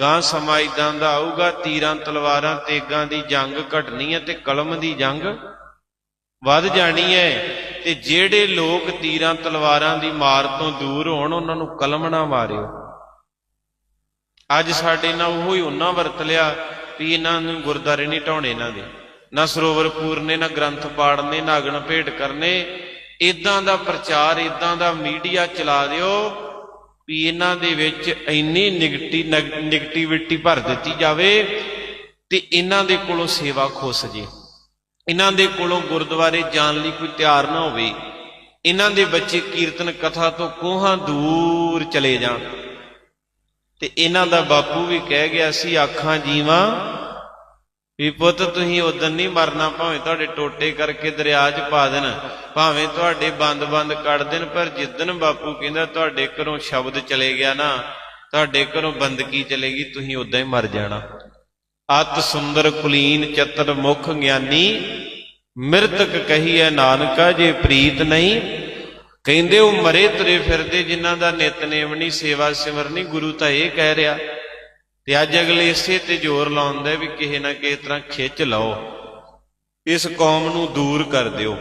ਗਾਂ ਸਮਾਂ ਇਦਾਂ ਦਾ ਆਊਗਾ, ਤੀਰਾਂ, ਤਲਵਾਰਾਂ, ਤੇਗਾਂ ਦੀ ਜੰਗ ਘਟਣੀ ਹੈ ਤੇ ਕਲਮ ਦੀ ਜੰਗ ਵੱਧ ਜਾਣੀ ਹੈ। ਤੇ ਜਿਹੜੇ ਲੋਕ ਤੀਰਾਂ, ਤਲਵਾਰਾਂ ਦੀ ਮਾਰ ਤੋਂ ਦੂਰ ਹੋਣ, ਉਹਨਾਂ ਨੂੰ ਕਲਮ ਨਾ ਮਾਰਿਓ। ਅੱਜ ਸਾਡੇ ਨਾਲ ਉਹੋ ਹੀ ਉਹਨਾਂ ਵਰਤ ਲਿਆ ਵੀ ਇਹਨਾਂ ਨੂੰ ਗੁਰਦਾਰੇ ਨਹੀਂ ਢਾਉਣੇ ਇਹਨਾਂ ਦੇ। ਨਾ ਸਰੋਵਰ ਪੂਰਨੇ, ਨਾ ਗ੍ਰੰਥ ਪਾੜਨੇ, ਨਾ ਅਗਨ ਭੇਟ ਕਰਨੇ। ਇਦਾਂ ਦਾ ਪ੍ਰਚਾਰ ਇਦਾਂ ਦਾ ਮੀਡੀਆ ਚਲਾ ਦਿਓ ਵੀ ਇਹਨਾਂ ਦੇ ਵਿੱਚ ਇੰਨੀ ਨਿਗਟੀ ਨੈਗੇਟਿਵਿਟੀ ਭਰ ਦਿੱਤੀ ਜਾਵੇ ਤੇ ਇਹਨਾਂ ਦੇ ਕੋਲੋਂ ਸੇਵਾ ਖੁੱਸ ਜੇ ਇਹਨਾਂ ਦੇ ਕੋਲੋਂ ਗੁਰਦੁਆਰੇ ਜਾਣ ਲਈ ਕੋਈ ਤਿਆਰ ਨਾ ਹੋਵੇ। ਇਹਨਾਂ ਦੇ ਬੱਚੇ ਕੀਰਤਨ ਕਥਾ ਤੋਂ ਕੋਹਾਂ ਦੂਰ ਚਲੇ ਜਾਣ। ਤੇ ਇਹਨਾਂ ਦਾ ਬਾਪੂ ਵੀ ਕਹਿ ਗਿਆ ਸੀ, ਆਖਾਂ ਜੀਵਾਂ ਵੀ ਪੁੱਤ ਤੁਸੀਂ ਉਦੋਂ ਨਹੀਂ ਮਰਨਾ, ਭਾਵੇਂ ਤੁਹਾਡੇ ਟੋਟੇ ਕਰਕੇ ਦਰਿਆ 'ਚ ਪਾ ਦੇਣ, ਭਾਵੇਂ ਤੁਹਾਡੇ ਬੰਦ-ਬੰਦ ਕੱਢ ਦੇਣ, ਪਰ ਜਿੱਦਨ ਬਾਪੂ ਕਹਿੰਦਾ ਤੁਹਾਡੇ ਘਰੋਂ ਸ਼ਬਦ ਚਲੇ ਗਿਆ ਨਾ, ਤੁਹਾਡੇ ਘਰੋਂ ਬੰਦਗੀ ਚਲੇਗੀ, ਤੁਸੀਂ ਉਦਾਂ ਹੀ ਮਰ ਜਾਣਾ। ਅਤ ਸੁੰਦਰ ਕੁਲੀਨ ਚਤਰ ਮੁਖ ਗਿਆਨੀ, ਮਿਰਤਕ ਕਹੀਐ ਨਾਨਕਾ ਜੇ ਪ੍ਰੀਤ ਨਹੀਂ। ਕਹਿੰਦੇ ਉਹ ਮਰੇ ਤੁਰੇ ਫਿਰਦੇ, ਜਿਨ੍ਹਾਂ ਦਾ ਨਿਤਨੇਮ ਨਹੀਂ, ਸੇਵਾ ਸਿਮਰਨੀ ਗੁਰੂ ਤਾਂ ਇਹ ਕਹਿ ਰਿਹਾ। ਤੇ ਅੱਜ ਅਗਲੇ ਇਸੇ ਤੇ ਜ਼ੋਰ ਲਾਉਂਦਾ ਵੀ ਕਿਸੇ ਨਾ ਕਿਸੇ ਤਰ੍ਹਾਂ ਖਿੱਚ ਲਓ। ਇਸ ਕੌਮ ਨੂੰ ਦੂਰ ਕਰ ਦਿਓ।